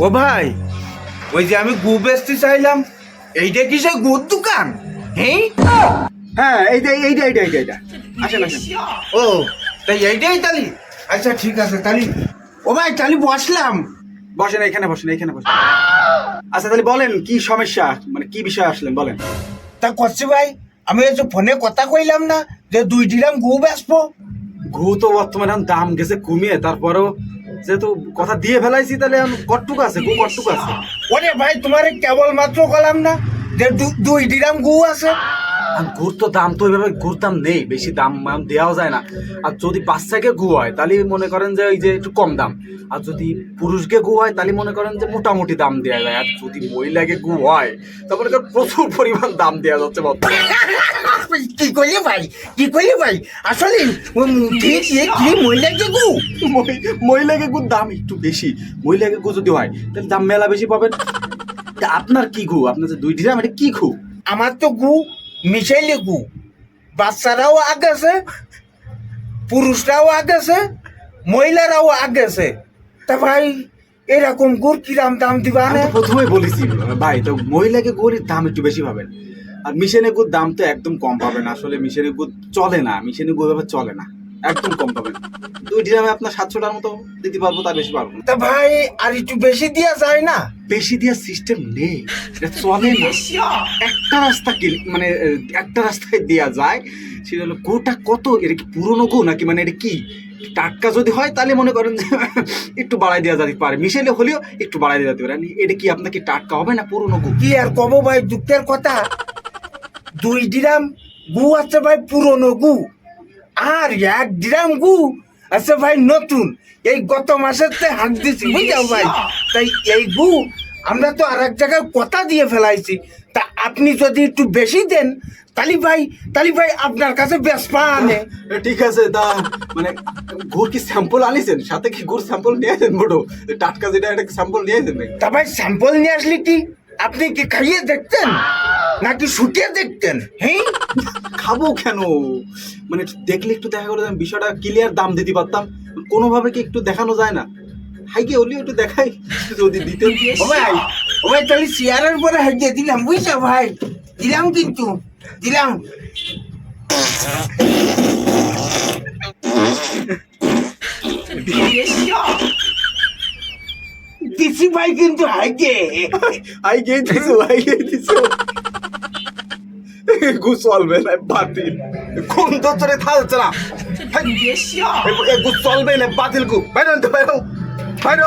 ও ভাই ওই যে আমি গু বেচতে চাইলাম এইটা কি সে গুড় দোকান? হ্যাঁ হ্যাঁ এইটা এইটা এইটা এইটা এইটা। আসেন আসেন। ও তাই এইটাই তালি? আচ্ছা ঠিক আছে তালি। ও ভাই তালি বসলাম। বসেন এখানে বসেন এখানে বসেন। আচ্ছা তাহলে বলেন কি সমস্যা? মানে কি বিষয় আসলেন বলেন। তা করছি ভাই আমি ওই যে ফোনে কথা কইলাম না যে দুই ডিরাম গু বেচবো। ঘু তো বর্তমানে এখন দাম গেছে কমিয়ে তারপরেও যেহেতু কথা দিয়ে ফেলাইছি তাহলে আমি কটটুক আছে গু কটটুক আছে। ওরে ভাই তোমারে কেবল মাত্র কলাম না যে দুই ডিরাম গু আছে। আর গুড় তো দাম তো ওইভাবে গুড় দাম নেই বেশি দাম দেওয়াও যায় না। আর যদি বাচ্চাকে গু হয় তাহলে মনে করেন যে ওই যে একটু কম দাম। আর যদি পুরুষকে গু হয় তাহলে মনে করেন যে মোটামুটি দাম দেওয়া যায়। আর যদি মহিলাকে গু হয় তারপরে প্রচুর পরিমাণ দাম দেওয়া যাচ্ছে বর্তমানে। কি করলি ভাই কি করলি ভাই আসলে উম, কি কি কি মহিলাকে গু মহি- মহিলাকে গুড় দাম একটু বেশি। মহিলাকে গু যদি হয় তাহলে দাম মেলা বেশি পাবেন। তা আপনার কি গু? আপনার যে দুই ডিরাম এটা কি গু? আমার তো গু মিশাইলে গু। বাচ্চারাও আগেছে পুরুষরাও আগেছে মহিলারাও আগেছে তা ভাই এরকম গুড় কিরাম দাম দিবা না তো প্রথমেই বলেছি ভাই তো মহিলাকে গরুর দাম একটু বেশি পাবেন। আর মিশনে গুড় দাম তো একদম কম পাবেন আসলে মিশনে গুড় চলে না। মিশনে গুড় ব্যাপার চলে না। একদম কম পাবেন দুই ডিরামে আপনার সাতশোটার মতো দিতে পারব তা বেশি পারব না। তা ভাই আর একটু বেশি দিয়া যায় না? বেশি দেওয়ার সিস্টেম নেই। এটা চলে না। একটা রাস্তা কি মানে একটা রাস্তায় দেওয়া যায়। সেটা হলো গোটা কত? এটা কি পুরনো গো নাকি? মানে এটা কি? টাটকা যদি হয় তাহলে মনে করেন যে একটু বাড়াই দেওয়া যেতে পারে। মিশেলে হলেও একটু বাড়াই দেওয়া যেতে পারে। এটা কি আপনাকে টাটকা হবে না পুরনো গো? কি আর কব ভাই দুঃখের কথা। দুই ডিরাম গু আছে ভাই পুরনো গু। আর এক ডিরাম গু আছে ভাই নতুন। এই গত মাসের তে হাঁক দিছি বুঝলাম ভাই। তাই এই গু আমরা তো আর এক জায়গায় কথা দিয়ে ফেলাইছি। তা আপনি যদি একটু বেশি দেন তালি ভাই তালি ভাই আপনার কাছে বেশ পা আনে ঠিক আছে তা মানে গুড় কি স্যাম্পল আনিছেন? সাথে কি গুড় স্যাম্পল নিয়ে আসেন বড়? টাটকা যেটা একটা স্যাম্পল নিয়ে আসেন তা ভাই স্যাম্পল নিয়ে আসলি কি? আপনি কি খাইয়ে দেখতেন? নাকি শুটিয়ে দেখতেন? হ্যাঁ খাব কেন? মানে দেখলে একটু দেখা করে আমি বিষয়টা ক্লিয়ার দাম দিতে পারতাম। কোনোভাবে কি একটু দেখানো যায় না? হাই কি হলেও একটু দেখাই যদি দিতে ভাই ও ভাই তাহলে চেয়ারের পরে হাইতে দিলাম বুঝছ ভাই? দিলাম কিন্তু দিলাম। দিছি ভাই কিন্তু হাইকে গিয়ে দিছো গিয়ে দিছো। গু চলবে না বাতিল। কোন দপ্তরে থাকছে না গু চলবে না বাতিল গু বাইরে বাইরে বাইরে